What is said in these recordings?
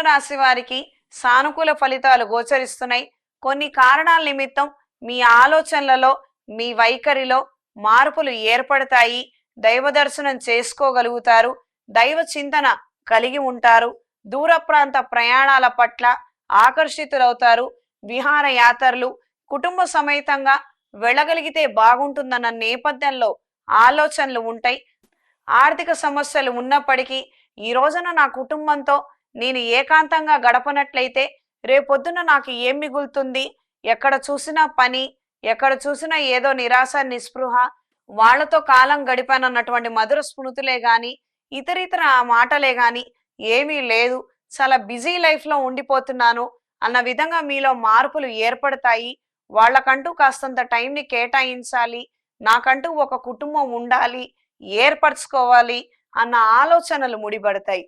రాశి వారికి సానుకూల ఫలితాలు గోచరిస్తున్నాయి. కొన్ని కారణాల నిమిత్తం మీ ఆలోచనలలో మీ వైఖరిలో మార్పులు ఏర్పడతాయి. దైవ దర్శనం చేసుకోగలుగుతారు. దైవ చింతన కలిగి ఉంటారు. దూర ప్రాంత ప్రయాణాల పట్ల ఆకర్షితులవుతారు. విహార యాత్రలు కుటుంబ సమేతంగా వెళ్ళగలిగితే బాగుంటుందన్న నేపథ్యంలో ఆలోచనలు ఉంటాయి. ఆర్థిక సమస్యలు ఉన్నప్పటికీ ఈ రోజున నా కుటుంబంతో నేను ఏకాంతంగా గడపనట్లయితే రేపొద్దున నాకు ఏం మిగులుతుంది? ఎక్కడ చూసినా పని ఎక్కడ చూసినా ఏదో నిరాశ నిస్పృహ వాళ్ళతో కాలం గడిపానన్నటువంటి మధుర స్మృతులే గాని ఇతరితర మాటలే గాని ఏమీ లేదు. చాలా బిజీ లైఫ్లో ఉండిపోతున్నాను అన్న విధంగా మీలో మార్పులు ఏర్పడతాయి. వాళ్ళకంటూ కాస్తంత టైంని కేటాయించాలి. నాకంటూ ఒక కుటుంబం ఉండాలి. ఏర్పరచుకోవాలి అన్న ఆలోచనలు ముడిపడతాయి.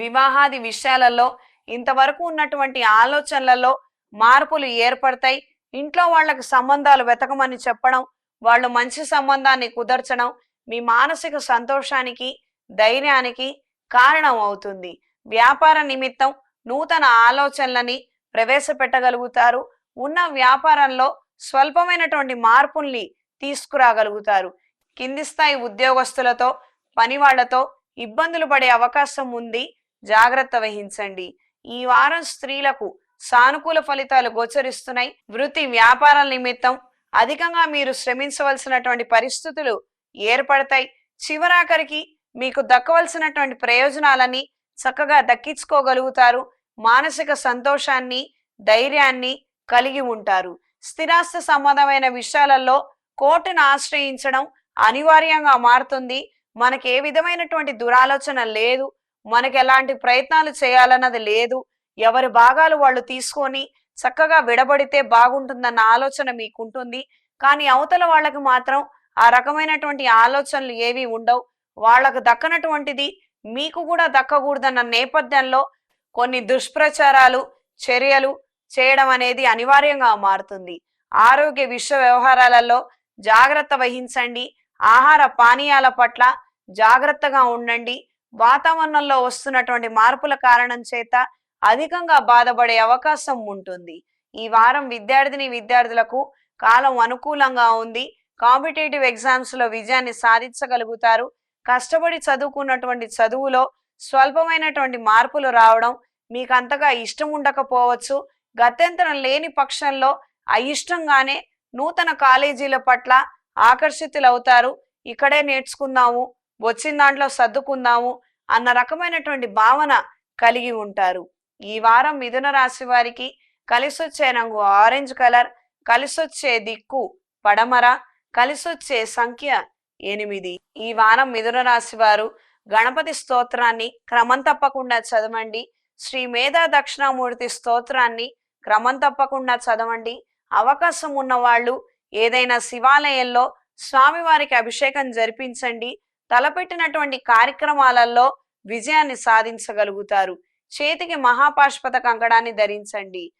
వివాహాది విషయాలలో ఇంతవరకు ఉన్నటువంటి ఆలోచనలలో మార్పులు ఏర్పడతాయి. ఇంట్లో వాళ్ళకి సంబంధాలు వెతకమని చెప్పడం వాళ్ళు మంచి సంబంధాన్ని కుదర్చడం మీ మానసిక సంతోషానికి ధైర్యానికి కారణం అవుతుంది. వ్యాపార నిమిత్తం నూతన ఆలోచనలని ప్రవేశపెట్టగలుగుతారు. ఉన్న వ్యాపారంలో స్వల్పమైనటువంటి మార్పుల్ని తీసుకురాగలుగుతారు. కింది స్థాయి ఉద్యోగస్తులతో పనివాళ్ళతో ఇబ్బందులు పడే అవకాశం ఉంది జాగ్రత్త వహించండి. ఈ వారం స్త్రీలకు సానుకూల ఫలితాలు గోచరిస్తున్నాయి. వృత్తి వ్యాపారాల నిమిత్తం అధికంగా మీరు శ్రమించవలసినటువంటి పరిస్థితులు ఏర్పడతాయి. చివరాఖరికి మీకు దక్కవలసినటువంటి ప్రయోజనాలని చక్కగా దక్కించుకోగలుగుతారు. మానసిక సంతోషాన్ని ధైర్యాన్ని కలిగి ఉంటారు. స్థిరాస్తి సంబంధమైన విషయాలలో కోర్టును ఆశ్రయించడం అనివార్యంగా మారుతుంది. మనకి ఏ విధమైనటువంటి దురాలోచన లేదు మనకి ఎలాంటి ప్రయత్నాలు చేయాలన్నది లేదు. ఎవరి భాగాలు వాళ్ళు తీసుకొని చక్కగా విడబడితే బాగుంటుందన్న ఆలోచన మీకుంటుంది. కానీ అవతల వాళ్ళకి మాత్రం ఆ రకమైనటువంటి ఆలోచనలు ఏవి ఉండవు. వాళ్ళకు దక్కనటువంటిది మీకు కూడా దక్కకూడదన్న నేపథ్యంలో కొన్ని దుష్ప్రచారాలు చర్యలు చేయడం అనేది అనివార్యంగా మారుతుంది. ఆరోగ్య విశ్వ వ్యవహారాలలో జాగ్రత్త వహించండి. ఆహార పానీయాల పట్ల జాగ్రత్తగా ఉండండి. వాతావరణంలో వస్తున్నటువంటి మార్పుల కారణం చేత అధికంగా బాధపడే అవకాశం ఉంటుంది. ఈ వారం విద్యార్థిని విద్యార్థులకు కాలం అనుకూలంగా ఉంది. కాంపిటేటివ్ ఎగ్జామ్స్లో విజయాన్ని సాధించగలుగుతారు. కష్టపడి చదువుకున్నటువంటి చదువులో స్వల్పమైనటువంటి మార్పులు రావడం మీకు అంతగా ఇష్టం ఉండకపోవచ్చు. గత్యంతరం లేని పక్షంలో అయిష్టంగానే నూతన కాలేజీల పట్ల ఆకర్షితులవుతారు. ఇక్కడే నేర్చుకుందాము. వచ్చిన దాంట్లో సర్దుకుందాము అన్న రకమైనటువంటి భావన కలిగి ఉంటారు. ఈ వారం మిథున రాశి వారికి కలిసొచ్చే రంగు ఆరెంజ్ కలర్ కలిసొచ్చే దిక్కు పడమర కలిసొచ్చే సంఖ్య ఎనిమిది. ఈ వారం మిథున రాశి వారు గణపతి స్తోత్రాన్ని క్రమం తప్పకుండా చదవండి. శ్రీ మేధా దక్షిణామూర్తి స్తోత్రాన్ని క్రమం తప్పకుండా చదవండి. అవకాశం ఉన్నవాళ్ళు ఏదైనా శివాలయంలో స్వామివారికి అభిషేకం జరిపించండి. తలపెట్టినటువంటి కార్యక్రమాలలో విజయాన్ని సాధించగలుగుతారు. చేతికి మహాపాష్పత కంకణాన్ని ధరించండి.